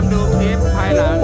ามดูคลิปภายหลัง